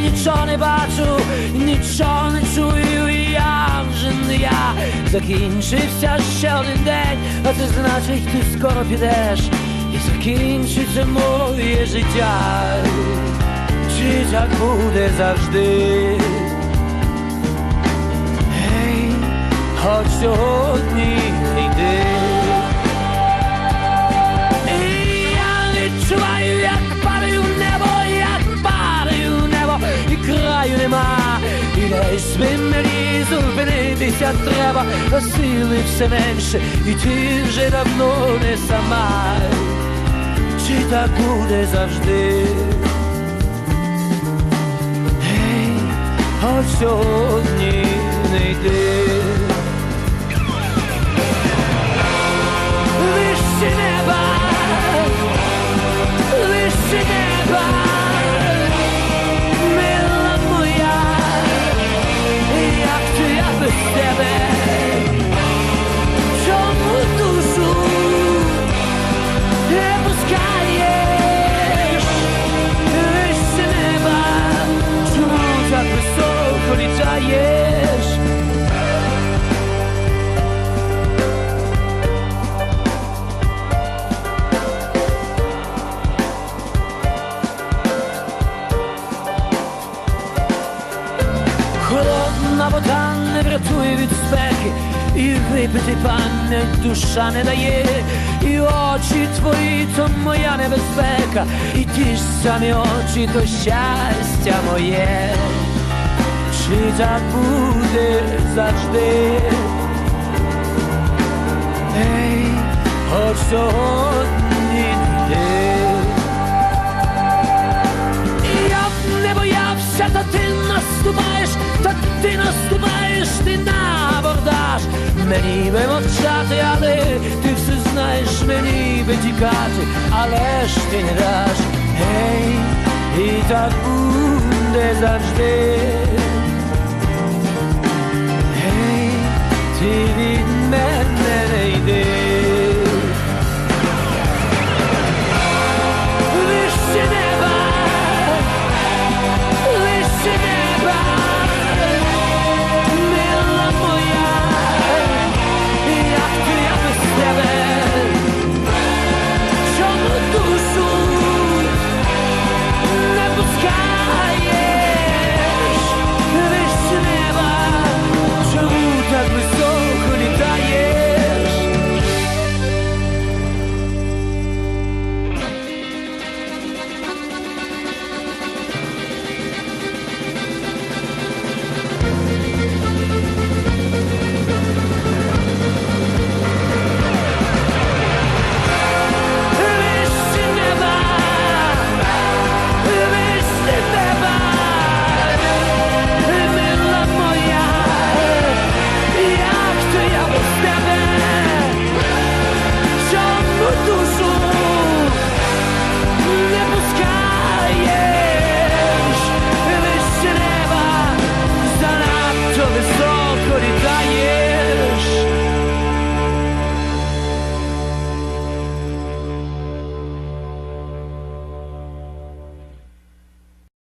нічого не бачу, нічого не чую, і я вже не я. Закінчився ще один день, а це значить, ти скоро підеш, і закінчиться моє життя. Чи так буде завжди? Гей, хоч сьогодні би мені зупинитися треба, а сили все менше, і ти вже давно не сама. Чи так буде завжди? Гей, сьогодні не йди. Холодна вода не врятує від спеки, і випити пам'ять душа не дає, і очі твої, то моя небезпека, і ті ж самі очі, то щастя моє, чи так буде завжди? Ей, хоч сьогодні та ти наступаєш, та ти наступаєш, ти на абордаж. Мені би мовчати, але ти все знаєш, мені би тікати, але ж ти не даш. Гей, і так буде завжди.